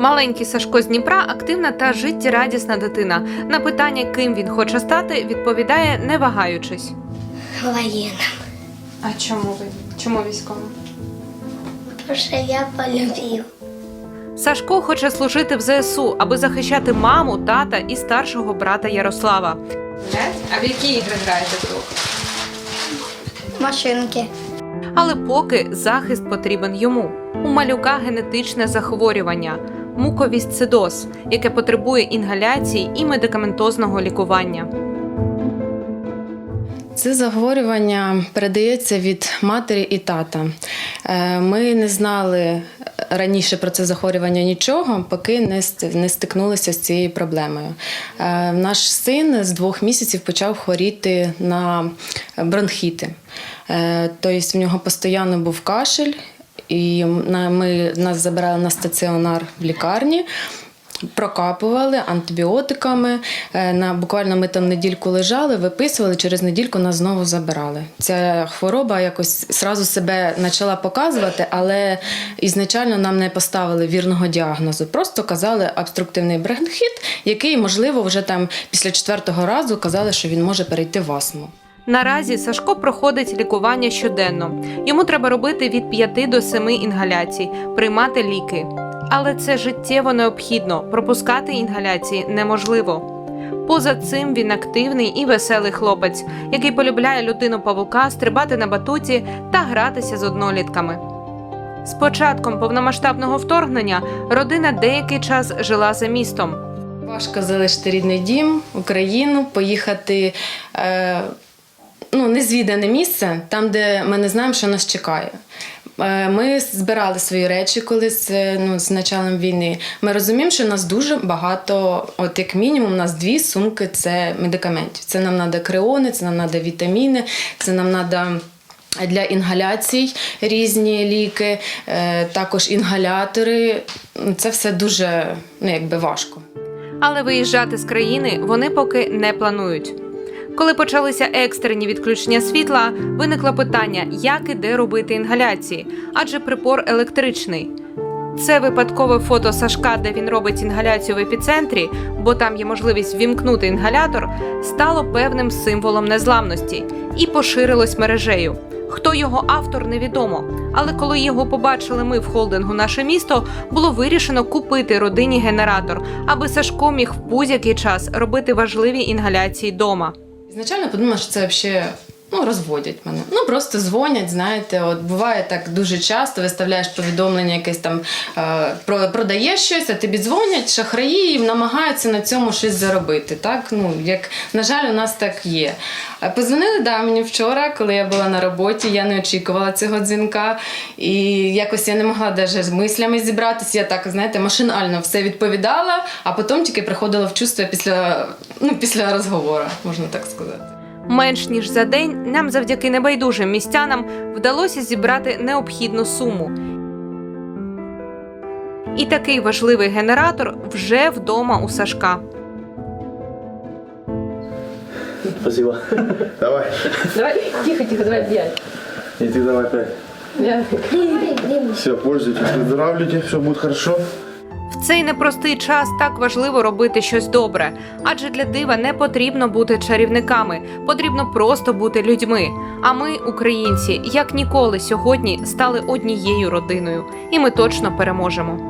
Маленький Сашко з Дніпра активна та життєрадісна дитина. На питання, ким він хоче стати, відповідає, не вагаючись. Военным. А чому ви? Чому військовим? Потому что я полюбил. Сашко хоче служити в ЗСУ, аби захищати маму, тата і старшого брата Ярослава. А в які ігри граєте вдвох? Машинки. Але поки захист потрібен йому. У малюка генетичне захворювання муковісцидоз, яке потребує інгаляції і медикаментозного лікування. Це захворювання передається від матері і тата. Е, Ми не знали раніше про це захворювання нічого, поки не стикнулися з цією проблемою. Е, Наш син з двох місяців почав хворіти на бронхіти. Е, Тобто в нього постійно був кашель, і ми нас забирали на стаціонар в лікарні. Прокапували антибіотиками. Е, На буквально ми там недільку лежали, виписували, через недільку нас знову забирали. Ця хвороба якось зразу себе почала показувати, але ізначально нам не поставили вірного діагнозу. Просто казали обструктивний бронхіт, який, можливо, вже там після четвертого разу казали, що він може перейти в астму. Наразі Сашко проходить лікування щоденно. Йому треба робити від 5 до 7 інгаляцій, приймати ліки. Але це життєво необхідно. Пропускати інгаляції неможливо. Поза цим він активний і веселий хлопець, який полюбляє людину павука, стрибати на батуті та гратися з однолітками. З початком повномасштабного вторгнення родина деякий час жила за містом. Важко залишити рідний дім, Україну, поїхати е, ну, незвідане місце, там, де ми не знаємо, що нас чекає. Е, Ми збирали свої речі колись е, ну, з початком війни. Ми розуміємо, що нас дуже багато, от як мінімум, у нас дві сумки це медикаментів. Це нам треба креони, це нам треба вітаміни, це нам треба. Для інгаляцій різні ліки, е, також інгалятори. Це все дуже ну, якби важко. Але виїжджати з країни вони поки не планують. Коли почалися екстрені відключення світла, виникло питання, як і де робити інгаляції, адже припор електричний. Це випадкове фото Сашка, де він робить інгаляцію в епіцентрі, бо там є можливість вімкнути інгалятор, стало певним символом незламності і поширилось мережею. Хто його автор, невідомо. Але коли його побачили ми в холдингу наше місто, було вирішено купити родині генератор, аби Сашко міг в будь-який час робити важливі інгаляції дома. Ізначально подумала, що це взагалі ну, розводять мене. Ну просто дзвонять, знаєте, от буває так дуже часто, виставляєш повідомлення, якесь там е, про, продаєш щось, а тобі дзвонять, шахраї і намагаються на цьому щось заробити. Так, ну як на жаль, у нас так є. Е, Позвонили да, мені вчора, коли я була на роботі, я не очікувала цього дзвінка. І якось я не могла навіть з мислями зібратися. Я так, знаєте, машинально все відповідала, а потім тільки приходила в чувство після, ну, після розговору, можна так сказати. Менш ніж за день нам завдяки небайдужим містянам вдалося зібрати необхідну суму. І такий важливий генератор вже вдома у Сашка. Спасибо. Давай. Давай, тихо, тихо, давай пять. И ты давай пять. Все, пользуйтесь, выздоравливайте, все будет хорошо. Цей непростий час так важливо робити щось добре, адже для дива не потрібно бути чарівниками, потрібно просто бути людьми. А ми, українці, як ніколи сьогодні стали однією родиною, і ми точно переможемо.